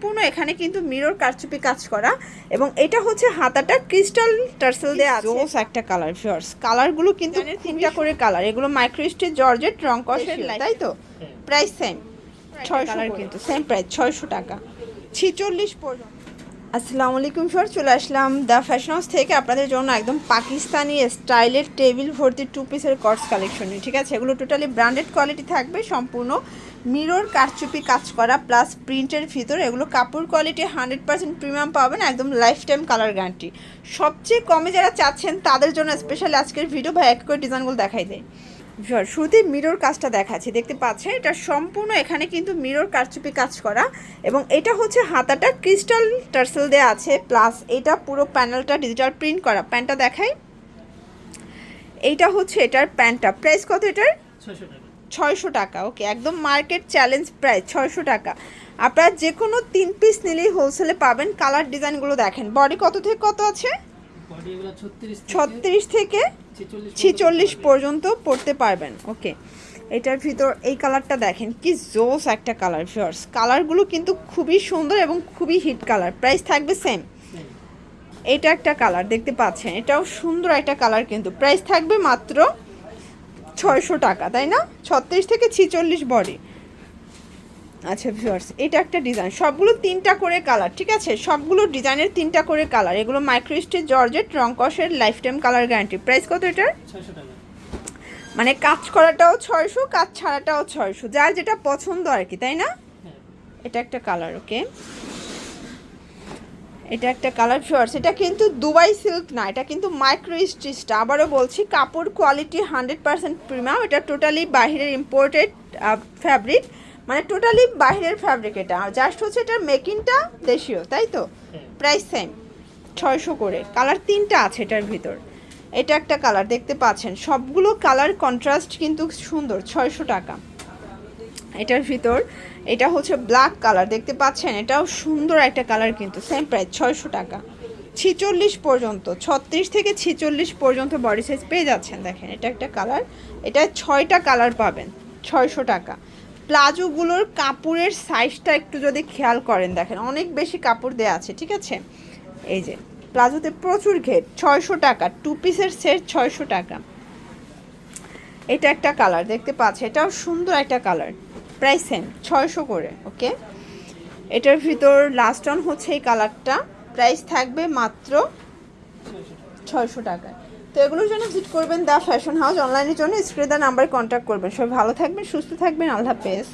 সম্পূর্ণ এখানে কিন্তু মিরর কারচুপি কাজ করা এবং এটা হচ্ছে হাতাটা ক্রিস্টাল টার্সেল দেওয়া আছে। জোস একটা কালার ফিয়ার্স কালারগুলো কিন্তু তিনটা করে কালার এগুলো মাইক্রোস্টের জর্জেট রং কষের তাই তো? প্রাইস সেম ছয়শো কালার কিন্তু। সেম প্রাইস ছয়শো টাকা। ছিচল্লিশ পর্যন্ত। আসসালামু আলাইকুম স্যার চলে আসলাম দ্য ফ্যাশন হাউস থেকে আপনাদের জন্য একদম পাকিস্তানি স্টাইলের টেবিল ভর্তি টু পিসের কর্স কালেকশন ঠিক আছে? এগুলো টোটালি ব্র্যান্ডেড কোয়ালিটি থাকবে সম্পূর্ণ মিরর কারচুপি কাজ করা প্লাস প্রিন্টের ভিতর, এগুলো কাপড় কোয়ালিটি হান্ড্রেড পার্সেন্ট প্রিমিয়াম পাবেন, একদম লাইফ টাইম কালার গ্যারান্টি সবচেয়ে কমে যারা চাচ্ছেন, তাদের জন্য স্পেশালি আজকের ভিডিও বা এক করে ডিজাইনগুলো দেখাই দেয়। শুরুতেই মিরর কাজটা দেখাচ্ছি, দেখতে পাচ্ছেন, এটা সম্পূর্ণ এখানে কিন্তু মিরর কারচুপি কাজ করা, এবং এটা হচ্ছে হাতাটা ক্রিস্টাল টার্সেল দেওয়া আছে প্লাস এটা পুরো প্যানেলটা ডিজিটাল প্রিন্ট করা। প্যান্টটা দেখাই। এইটা হচ্ছে এটার প্যান্টটা প্রাইস কত এটার? ছয়শো টাকা। ছয়শো টাকা ওকে একদম মার্কেট চ্যালেঞ্জ প্রাইস ছয়শো টাকা। আপনারা যে কোনো তিন পিস নিলেই হোলসেলে পাবেন কালার ডিজাইনগুলো দেখেন। বডি কত থেকে কত আছে? ছত্রিশ থেকে ছিচল্লিশ পর্যন্ত পড়তে পারবেন ওকে এটার ভিতর এই কালারটা দেখেন কি জোস একটা কালার ফিয়ার্স কালারগুলো কিন্তু খুবই সুন্দর এবং খুবই হিট কালার প্রাইস থাকবে সেম এটা একটা কালার দেখতে পাচ্ছেন? এটাও সুন্দর একটা কালার কিন্তু। প্রাইস থাকবে মাত্র ছয়শো টাকা তাই না? ছত্রিশ থেকে ছিচল্লিশ বডি। আচ্ছা ভিউয়ার্স এটা একটা ডিজাইন সবগুলো তিনটা করে কালার ঠিক আছে? সবগুলো ডিজাইনের তিনটা করে কালার এগুলো মাইক্রোস্টের জর্জেট রংকসের lifetime colour guarantee price কত এটার? মানে কাজ করাটাও ছয়শো কাজ ছাড়াটাও ছয়শো। যার যেটা পছন্দ আর কি তাই না? হ্যাঁ। এটা একটা কালার ওকে এটা একটা কালার ফিওর্স এটা কিন্তু দুবাই সিল্ক না, এটা কিন্তু মাইক্রো স্টিচটা আবারও বলছি, কাপড় কোয়ালিটি হান্ড্রেড পার্সেন্ট প্রিমিয়াম এটা টোটালি বাহিরের ইম্পোর্টেড ফ্যাব্রিক মানে টোটালি বাহিরের ফ্যাব্রিক এটা। জাস্ট হচ্ছে এটার মেকিংটা দেশীয়, তাই তো? প্রাইস সেম ছয়শো করে। কালার তিনটা আছে এটার ভিতর। এটা একটা কালার দেখতে পাচ্ছেন। সবগুলো কালার কন্ট্রাস্ট কিন্তু সুন্দর, ছয়শো টাকা। এটার ভিতর। এটা হচ্ছে ব্ল্যাক কালার দেখতে পাচ্ছেন? এটাও সুন্দর একটা কালার কিন্তু সেম প্রাইস ছয়শো টাকা। ছিচল্লিশ পর্যন্ত, ছত্রিশ থেকে ছিচল্লিশ পর্যন্ত বডি সাইজ পেয়ে যাচ্ছেন, দেখেন, এটা একটা কালার এটা ছয়টা কালার পাবেন, ছয়শো টাকা। প্লাজোগুলোর কাপড়ের সাইজটা একটু যদি খেয়াল করেন, দেখেন, অনেক বেশি কাপড় দেওয়া আছে, ঠিক আছে? এই যে, প্লাজোতে প্রচুর ঘেট ছয়শো টাকা টু পিসের সেট ছয়শো টাকা। এটা একটা কালার দেখতে পাচ্ছি এটাও সুন্দর একটা কালার প্রাইস সেম ছয়শো করে ওকে এটার ভিতর লাস্ট অন হচ্ছে এই কালারটা প্রাইস থাকবে মাত্র ছয়শো টাকা তো এগুলোর জন্য ভিজিট করবেন দ্য ফ্যাশন হাউস অনলাইনের জন্য স্ক্রিনে নাম্বারে কন্ট্যাক্ট করবেন। সবাই ভালো থাকবেন, সুস্থ থাকবেন, আল্লাহ হাফেজ।